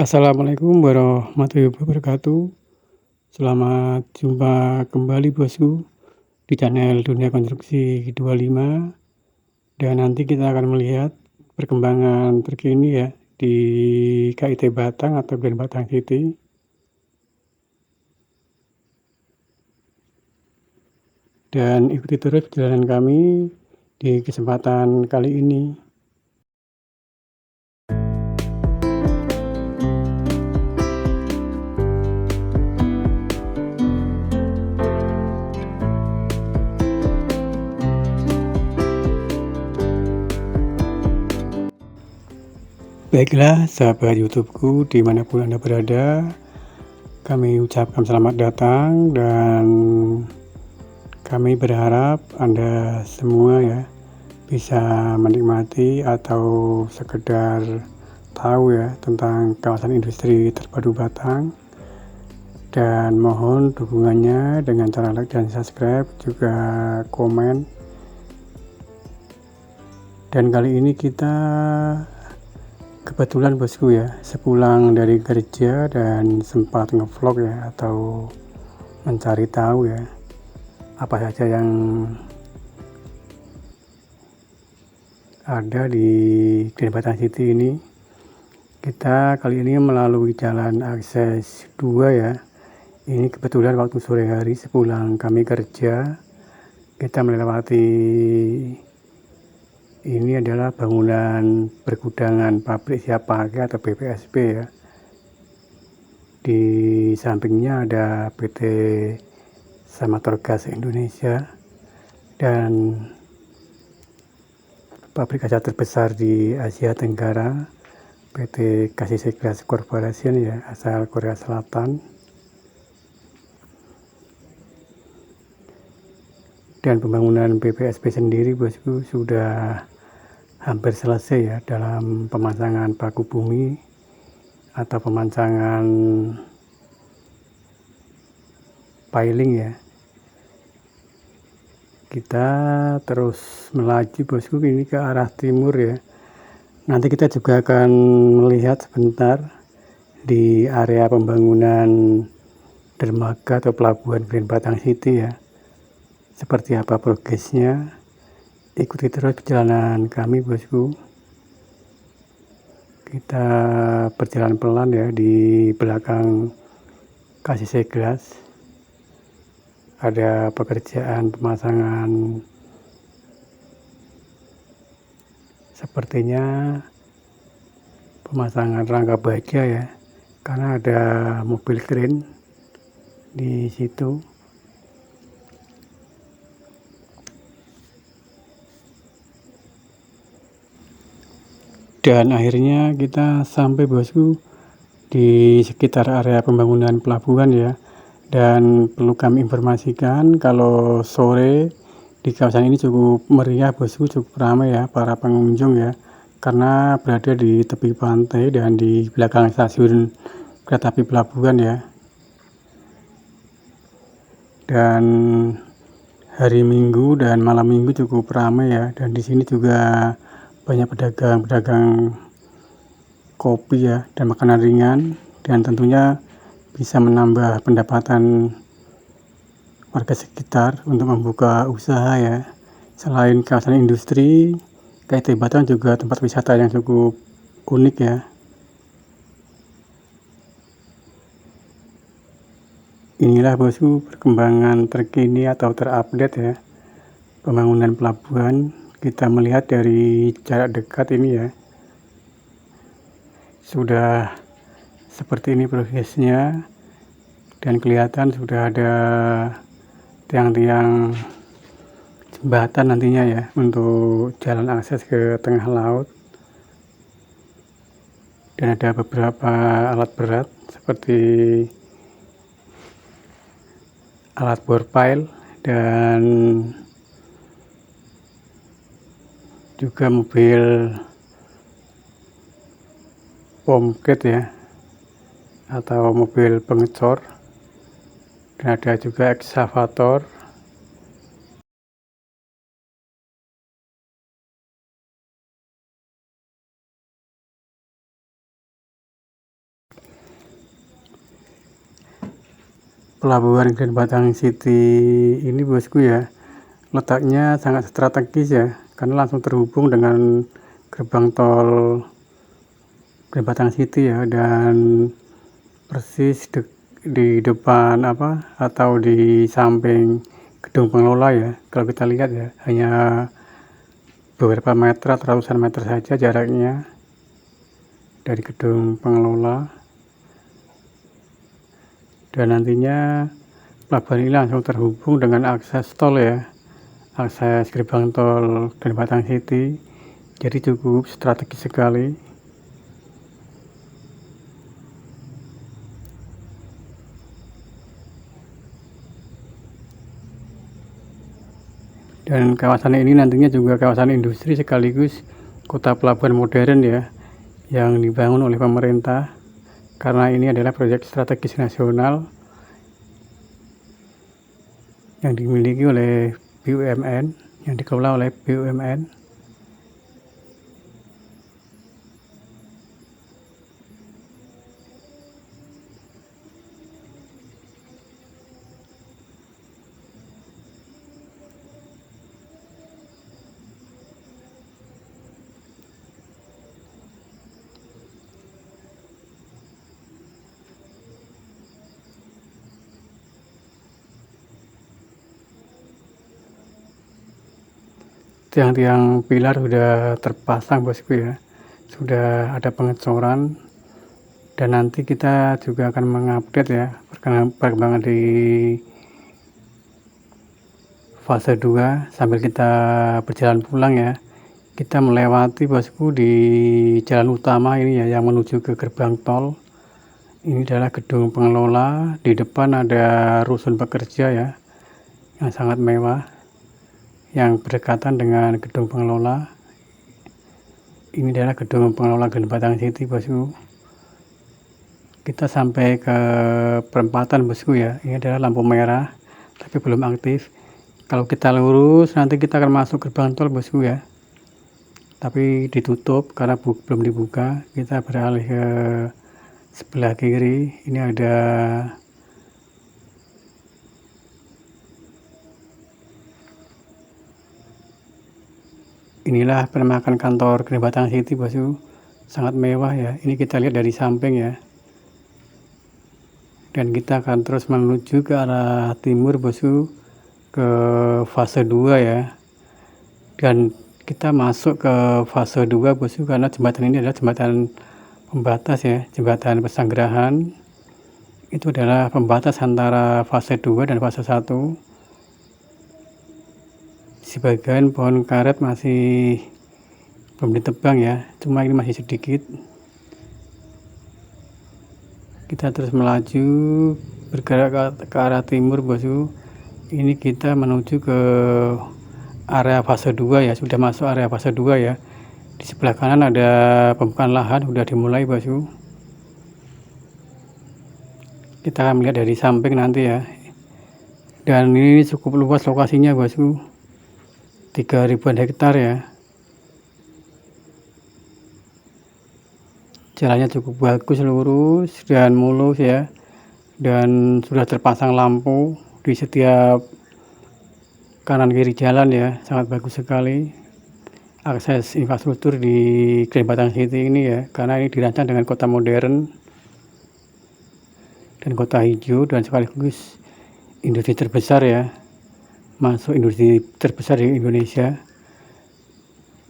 Assalamualaikum warahmatullahi wabarakatuh. Selamat jumpa kembali Bosku di channel Dunia Konstruksi 25 dan nanti kita akan melihat perkembangan terkini ya di KIT Batang atau Grand Batang City. Dan ikuti terus perjalanan kami di kesempatan kali ini. Baiklah sahabat YouTubeku di mana pun Anda berada Kami ucapkan selamat datang dan kami berharap Anda semua ya bisa menikmati atau sekedar tahu ya tentang kawasan industri terpadu Batang. Dan mohon dukungannya dengan cara like dan subscribe juga komen. Dan kali ini kita kebetulan bosku ya sepulang dari kerja dan sempat ngevlog ya atau mencari tahu ya apa saja yang ada di Denpasar City ini. Kita kali ini melalui jalan akses 2 ya. Ini kebetulan waktu sore hari sepulang kami kerja kita melewati ini adalah bangunan pergudangan pabrik siap pakai atau BPSP ya. Di sampingnya ada PT Samator Gas Indonesia dan pabrik kaca terbesar di Asia Tenggara PT Kasih Gas Corporation ya asal Korea Selatan dan pembangunan BPSP sendiri bosku sudah hampir selesai ya dalam pemasangan paku bumi atau pemasangan piling ya. Kita terus melaju bosku ini ke arah timur ya. Nanti kita juga akan melihat sebentar di area pembangunan dermaga atau pelabuhan Grand Batang City ya seperti apa progresnya ikuti terus perjalanan kami bosku. Kita berjalan pelan ya di belakang kasih seglas ada pekerjaan pemasangan. Sepertinya pemasangan rangka baja ya karena ada mobil keren di situ dan akhirnya kita sampai bosku di sekitar area pembangunan pelabuhan ya. Dan perlu kami informasikan kalau sore di kawasan ini cukup meriah bosku cukup ramai ya para pengunjung ya. Karena berada di tepi pantai dan di belakang stasiun kereta api pelabuhan ya. Dan hari Minggu dan malam Minggu cukup ramai ya. Dan di sini juga banyak pedagang-pedagang kopi ya dan makanan ringan. Dan tentunya bisa menambah pendapatan warga sekitar untuk membuka usaha ya. Selain kawasan industri KIT Batang juga tempat wisata yang cukup unik ya. Inilah bosku perkembangan terkini atau terupdate ya pembangunan pelabuhan kita melihat dari jarak dekat ini ya. Sudah seperti ini prosesnya dan kelihatan sudah ada tiang-tiang jembatan nantinya ya untuk jalan akses ke tengah laut. Dan ada beberapa alat berat seperti alat bor pile dan juga mobil pomket ya atau mobil pengecor. Dan ada juga eksavator pelabuhan Grand Batang City ini bosku ya letaknya sangat strategis ya karena langsung terhubung dengan gerbang tol Batang City ya dan persis de di depan apa atau di samping gedung pengelola ya kalau kita lihat ya hanya beberapa meter atau ratusan meter saja jaraknya dari gedung pengelola. Dan nantinya pelabuhan ini langsung terhubung dengan akses tol ya akses gerbang tol Grand Batang City jadi cukup strategis sekali. Dan kawasan ini nantinya juga kawasan industri sekaligus kota pelabuhan modern ya yang dibangun oleh pemerintah. Karena ini adalah proyek strategis nasional yang dimiliki oleh PUMN อย่างที่เขาเล่าเลย PUMN tiang-tiang pilar sudah terpasang bosku ya. Sudah ada pengecoran. Dan nanti kita juga akan mengupdate ya perkembangan di fase 2 sambil kita berjalan pulang ya. Kita melewati bosku di jalan utama ini ya yang menuju ke gerbang tol. Ini adalah gedung pengelola. Di depan ada rusun pekerja ya yang sangat mewah yang berdekatan dengan gedung pengelola. Ini adalah gedung pengelola Batang City bosku. Kita sampai ke perempatan bosku ya. Ini adalah lampu merah tapi belum aktif. Kalau kita lurus nanti kita akan masuk gerbang tol bosku ya. Tapi ditutup karena belum dibuka. Kita beralih ke sebelah kiri. Ini ada inilah penampakan kantor Gede Batang City bosku sangat mewah ya. Ini kita lihat dari samping ya. Dan kita akan terus menuju ke arah timur bosku ke fase 2 ya. Dan kita masuk ke fase 2 bosku karena jembatan ini adalah jembatan pembatas ya. Jembatan pesanggerahan. Itu adalah pembatas antara fase 2 dan fase 1 sebagian pohon karet masih belum ditebang ya cuma ini masih sedikit. Kita terus melaju bergerak ke, arah timur bosku. Ini kita menuju ke area fase 2 ya sudah masuk area fase 2 ya. Di sebelah kanan ada pembukaan lahan sudah dimulai bosku. Kita akan melihat dari samping nanti ya. Dan ini cukup luas lokasinya bosku tiga ribuan hektar ya. Jalannya cukup bagus lurus dan mulus ya. Dan sudah terpasang lampu di setiap kanan kiri jalan ya. Sangat bagus sekali akses infrastruktur di Batang City ini ya karena ini dirancang dengan kota modern dan kota hijau dan sekaligus industri terbesar ya masuk industri terbesar di Indonesia.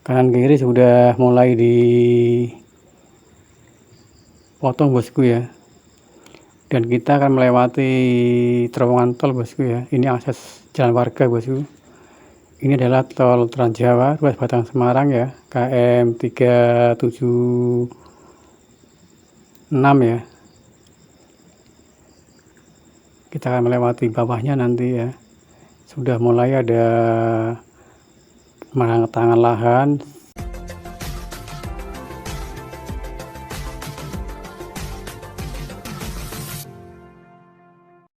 Kanan kiri sudah mulai di potong bosku ya. Dan kita akan melewati terowongan tol bosku ya. Ini akses jalan warga bosku. Ini adalah tol Trans Jawa ruas Batang Semarang ya KM 376 ya. Kita akan melewati bawahnya nanti ya sudah mulai ada tangan lahan